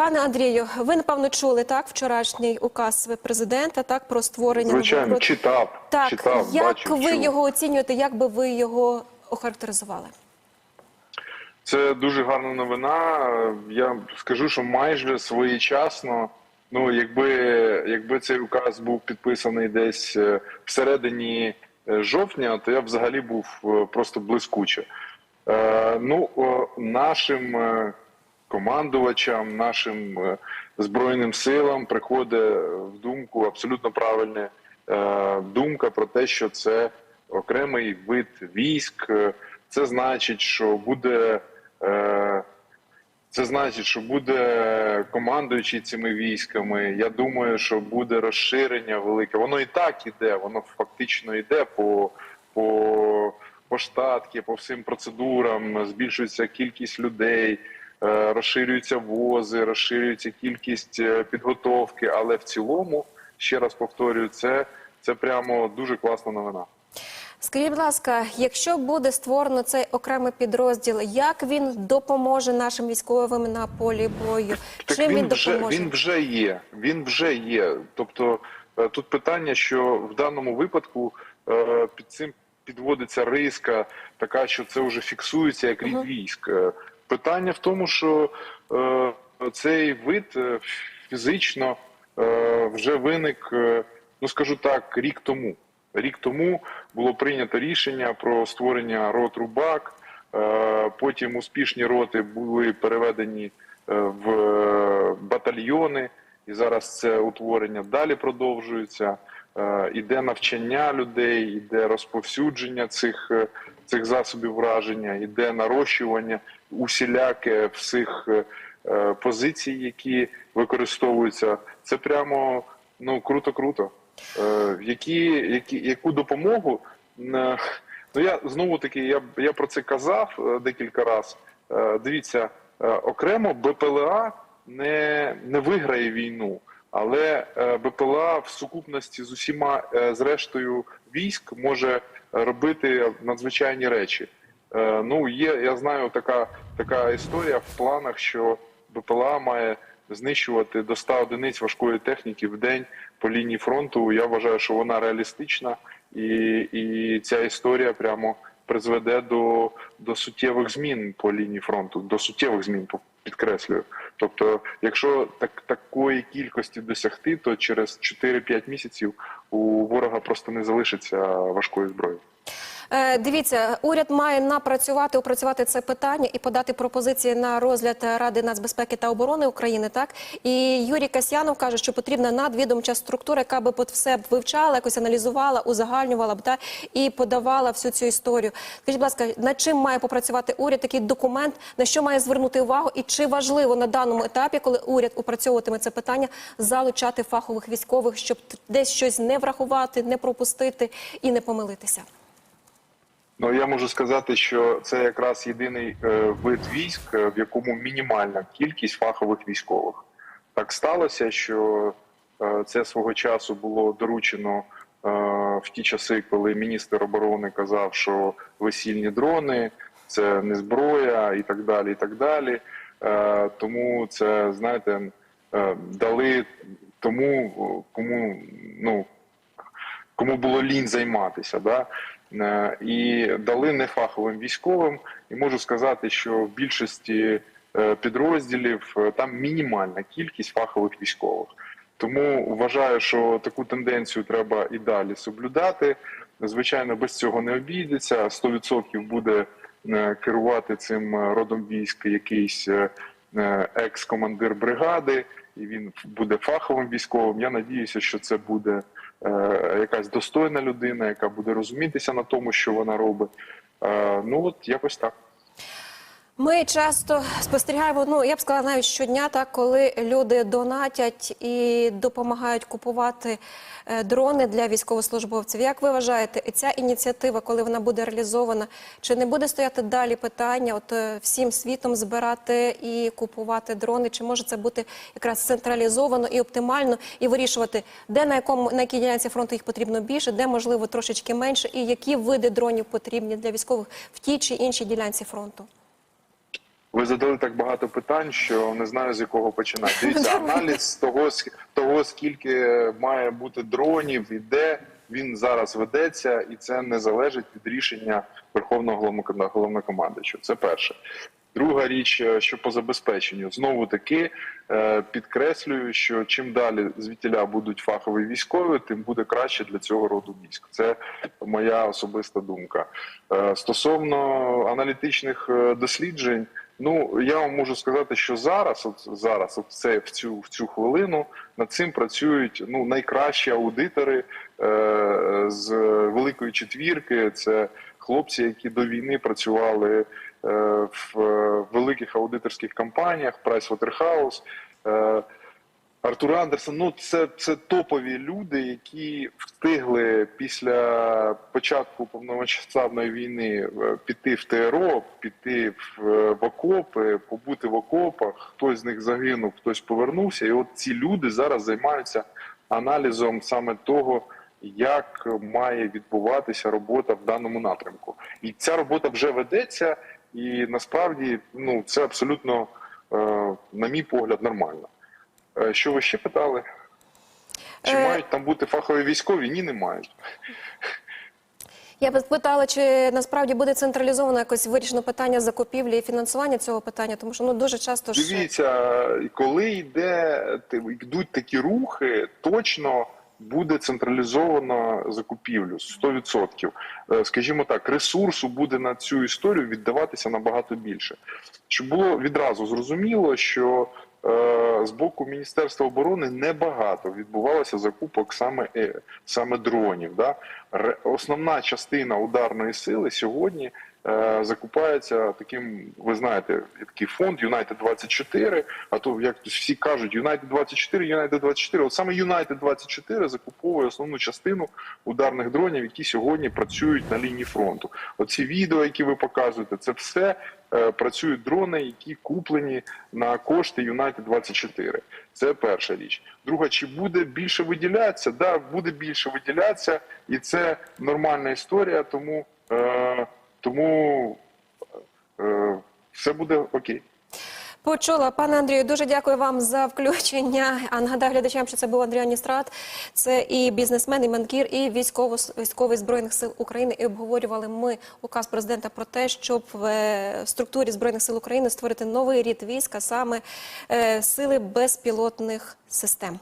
Пане Андрію, ви напевно чули так вчорашній указ президента так про створення Звичайно, нового- читав, Так, читав, як бачив, ви чув. його оцінюєте? Як би ви його охарактеризували? Це дуже гарна новина. Я скажу, що майже своєчасно. Ну, якби, якби цей указ був підписаний десь е, всередині е, жовтня, то я взагалі був е, просто блискуче. Ну, нашим командувачам, нашим е, збройним силам приходить в думку абсолютно правильна е, думка про те, що це окремий вид військ. Це значить, що буде. е, Це значить, що буде командуючий цими військами. Я думаю, що буде розширення велике. Воно і так іде, воно фактично йде по, по, по штатки, по всім процедурам. Збільшується кількість людей, розширюються вози, розширюється кількість е, підготовки. Але в цілому, ще раз повторюю, це, це прямо дуже класна новина. Скажіть, будь ласка, якщо буде створено цей окремий підрозділ, як він допоможе нашим військовим на полі бою? Так Чим він, він вже допоможе? він вже є. Він вже є. Тобто е, тут питання, що в даному випадку е, під цим підводиться риска, така що це вже фіксується як рід військ. Питання в тому, що е, цей вид е, фізично е, вже виник, е, ну скажу так, рік тому. Рік тому було прийнято рішення про створення рот Рубак. Е, Потім успішні роти були переведені е, в батальйони, і зараз це утворення далі продовжується. Іде навчання людей, іде розповсюдження цих, цих засобів враження, іде нарощування усіляке всіх е, е, позицій, які використовуються. Це прямо ну круто-круто. Е, Які, які, яку допомогу? Ну я знову таки, я, я про це казав декілька разів. Дивіться, окремо БПЛА не, не виграє війну, але БПЛА в сукупності з усіма зрештою військ може робити надзвичайні речі. Е, Ну, є, я знаю, така, така історія в планах, що БПЛА має знищувати до 100 одиниць важкої техніки в день по лінії фронту. Я вважаю, що вона реалістична, і, і ця історія прямо призведе до, до суттєвих змін по лінії фронту, до суттєвих змін підкреслюю. Тобто, якщо так такої кількості досягти, то через 4-5 місяців у ворога просто не залишиться важкої зброї. Е, Дивіться, уряд має напрацювати, опрацювати це питання і подати пропозиції на розгляд Ради нацбезпеки та оборони України. Так і Юрій Касьянов каже, що потрібна надвідомча структура, яка би все вивчала, якось аналізувала, узагальнювала б та і подавала всю цю історію. Скажіть, будь ласка, над чим має попрацювати уряд? Такий документ на що має звернути увагу, і чи важливо на даному етапі, коли уряд опрацьовуватиме це питання, залучати фахових військових, щоб десь щось не врахувати, не пропустити і не помилитися? Ну я можу сказати, що це якраз єдиний е, вид військ, е, в якому мінімальна кількість фахових військових. Так сталося, що е, це свого часу було доручено в ті часи, коли міністр оборони казав, що весільні дрони це не зброя, і так далі. І так далі. Тому це знаєте, дали тому, кому ну кому було лінь займатися, да? Е, і дали нефаховим військовим. І можу сказати, що в більшості е, підрозділів е, там мінімальна кількість фахових військових. Тому вважаю, що таку тенденцію треба і далі соблюдати. Звичайно, без цього не обійдеться. 100% буде керувати цим родом військ якийсь екс-командир бригади, і він буде фаховим військовим. Я надіюся, що це буде якась достойна людина, яка буде розумітися на тому, що вона робить. Е, ну от якось так. Ми часто спостерігаємо, ну я б сказала навіть щодня, так коли люди донатять і допомагають купувати е, дрони для військовослужбовців. Як ви вважаєте, ця ініціатива, коли вона буде реалізована, чи не буде стояти далі питання, от е, всім світом збирати і купувати дрони? Чи може це бути якраз централізовано і оптимально, і вирішувати, де на якому на якій ділянці фронту їх потрібно більше, де можливо трошечки менше, і які види дронів потрібні для військових в тій чи іншій ділянці фронту? Ви задали так багато питань, що не знаю з якого починати. Дивіться, аналіз того, того скільки має бути дронів і де він зараз ведеться, і це не залежить від рішення Верховного головнокомандуючого. Це перше. Друга річ, е, що по забезпеченню, знову таки е, підкреслюю, що чим далі звідтіля будуть фахові військові, тим буде краще для цього роду військ. Це моя особиста думка. Е, Стосовно аналітичних досліджень, ну я вам можу сказати, що зараз, от зараз, от це в цю в цю хвилину над цим працюють ну найкращі аудитори е, з великої четвірки. Це хлопці, які до війни працювали е, в великих аудиторських компаніях, Pricewaterhouse, е, Артур Андерсон. Ну це, це топові люди, які встигли після початку повномасштабної війни е, піти в ТРО, піти в, е, в окопи, побути в окопах. Хтось з них загинув, хтось повернувся. І от ці люди зараз займаються аналізом саме того. Як має відбуватися робота в даному напрямку, і ця робота вже ведеться, і насправді ну це абсолютно, е, на мій погляд, нормально. Е, Що ви ще питали? Чи Е, мають там бути фахові військові? Ні, не мають. Я би питала, чи насправді буде централізовано якось вирішено питання закупівлі і фінансування цього питання, тому що ну дуже часто ж Дивіться, коли йде йдуть такі рухи, точно буде централізовано закупівлю 100%. Е, Скажімо так, ресурсу буде на цю історію віддаватися набагато більше. Щоб було відразу зрозуміло, що з боку Міністерства оборони небагато відбувалося закупок саме, е, саме дронів. Да? Основна частина ударної сили сьогодні е, закупається таким, ви знаєте, такий фонд United 24, а то як всі кажуть, United 24, United 24. От саме United 24 закуповує основну частину ударних дронів, які сьогодні працюють на лінії фронту. Оці відео, які ви показуєте, це все е, працюють дрони, які куплені на кошти United 24. Це перша річ. Друга, чи буде більше виділятися? Да, буде більше виділятися, і це нормальна історія, тому. Е, тому е, все буде окей. Почула, пане Андрію, дуже дякую вам за включення. А нагадаю глядачам, що це був Андрій Аністрат. Це і бізнесмен, і банкір, і військово військовий збройних сил України. І обговорювали ми указ президента про те, щоб в е, структурі збройних сил України створити новий рід війська, саме е, сили безпілотних систем.